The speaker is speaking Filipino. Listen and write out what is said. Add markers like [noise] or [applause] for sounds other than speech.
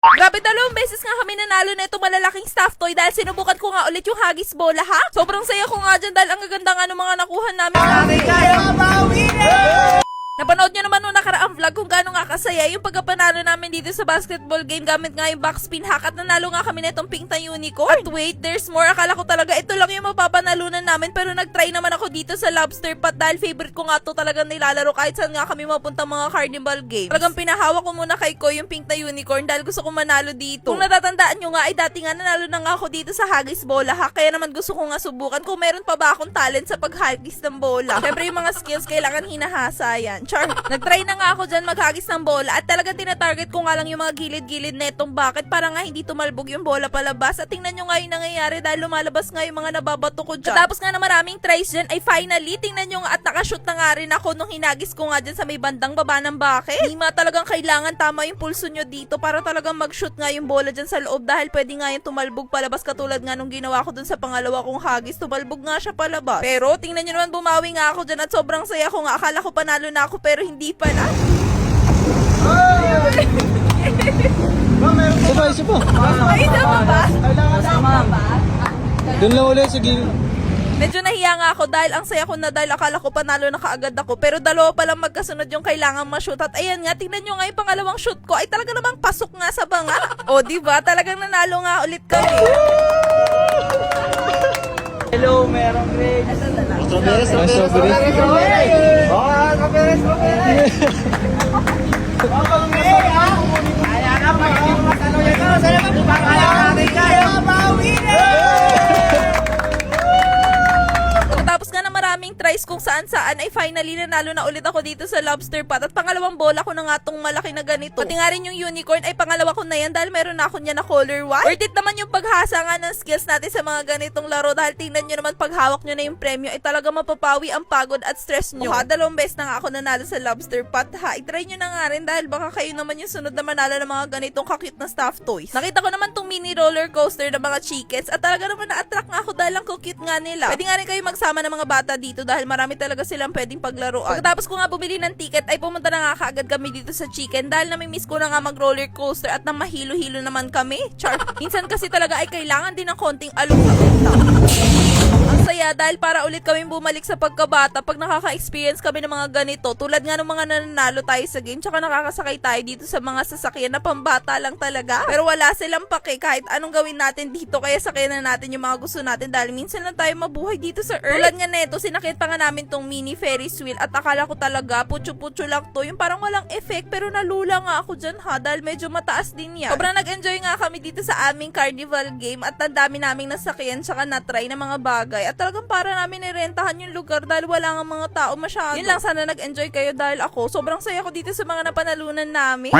Grabe, dalawang beses nga kami nanalo na itong malalaking stuffed toy dahil sinubukan ko nga ulit yung Haggis Bola, ha? Sobrang saya ko nga dyan dahil ang gaganda nga ng mga nakuha namin. Napanood nyo naman nung nakaraang vlog kung gaano nga kasaya yung pagkapanalo namin dito sa basketball game gamit nga yung box pin hack at nanalo nga kami na itong pink na unicorn. At wait, there's more. Akala ko talaga ito lang yung mapapanalunan namin pero nagtry naman ako dito sa lobster pot dahil favorite ko nga to talagang nilalaro kahit saan nga kami mapunta mga carnival games. Talagang pinahawak ko muna kay ko yung pink na unicorn dahil gusto ko manalo dito. Kung natatandaan nyo nga ay dati nga nanalo na nga ako dito sa Haggis Bola hack kaya naman gusto ko nga subukan kung meron pa ba akong talent sa paghagis ng bola. Siyempre yung mga skills kailangan hinahasa yan. Char, nagtry na nga ako dyan maghagis ng bola at talagang tinatarget ko nga lang yung mga gilid-gilid netong bakit para nga hindi tumalbog yung bola palabas. At tingnan nyo nga yung nangyayari dahil lumalabas nga yung mga nababato ko dyan. Tapos nga na maraming tries dyan ay finally tingnan nyo nga at nakashoot na nga rin ako nung hinagis ko nga dyan sa may bandang baba ng bakit. Hindi ma talagang kailangan tama yung pulso nyo dito para talagang mag-shoot nga yung bola dyan sa loob dahil pwede nga yung tumalbog palabas katulad nga nung ginawa ko dun sa pangalawa kong hagis. Tumalbog nga siya palabas. Pero tingnan nyo naman bumawi nga ako dyan at sobrang saya ko nga. Akala ko panalo na ako pero hindi pala. Isa pa, isa pa. Ay, tama ba? Doon lang ulit, sige. Medyo nahiya nga ako dahil ang saya ko na dahil akala ko panalo na kaagad ako. Pero dalawa pa lang magkasunod yung kailangan ma-shoot. At ayan nga, tingnan nyo nga yung pangalawang shoot ko ay talaga namang pasok nga sa banga. o di ba Talagang nanalo nga ulit kami. Hello, merong grade. Strawberry, strawberry. Oh. Kaya na, pag hindi mo matalo yan, no? Sana ka, bumabala natin kayo. Kung saan ay finally nanalo na ulit ako dito sa lobster pot at pangalawang bola ko na nga tong malaki na ganito. Pati nga rin yung unicorn ay pangalawa ko na yan dahil meron na ako niya na color white. Worth it naman yung paghasa nga ng skills natin sa mga ganitong laro dahil tingnan nyo naman pag hawak nyo na yung premyo ay talaga mapapawi ang pagod at stress nyo. Ha, dalawang beses na nga ako nanalo sa lobster pot ha. I-try nyo na nga rin dahil baka kayo naman yung sunod na manalo ng mga ganitong kakit na stuffed toys. Nakita ko naman tong mini roller coaster ng mga chickens at talaga naman na-attract nga ako dahil ang cute nga nila. Pwede nga rin kayo magsama ng mga bata dito dahil marami talaga silang pwedeng paglaruan. Pagkatapos ko nga bumili ng ticket ay pumunta na nga kaagad kami dito sa chicken dahil namimiss ko na nga mag roller coaster at nang mahilo-hilo naman kami. Char. [laughs] Minsan kasi talaga ay kailangan din ng konting along ang saya dahil para ulit kami bumalik sa pagkabata pag nakaka-experience kami ng mga ganito tulad nga ng mga nananalo tayo sa game tsaka nakakasakay tayo dito sa mga sasakyan na pambata lang talaga. Pero wala silang pake kahit anong gawin natin dito kaya sakyan na natin yung mga gusto natin dahil minsan lang tayo mabuhay dito sa earth. Tulad nga neto sinakit pa nga namin tong mini Ferris wheel at akala ko talaga putyo-putyo lang to. Yung parang walang effect pero nalula nga ako dyan ha? Dahil medyo mataas din yan. Sobrang nag-enjoy nga kami dito sa aming carnival game at ang dami naming nasakyan tsaka na-try na mga bagay. At talagang para namin nirentahan yung lugar dahil wala nga mga tao masyado. Yun lang, sana nag-enjoy kayo dahil ako, sobrang saya ko dito sa mga napanalunan namin.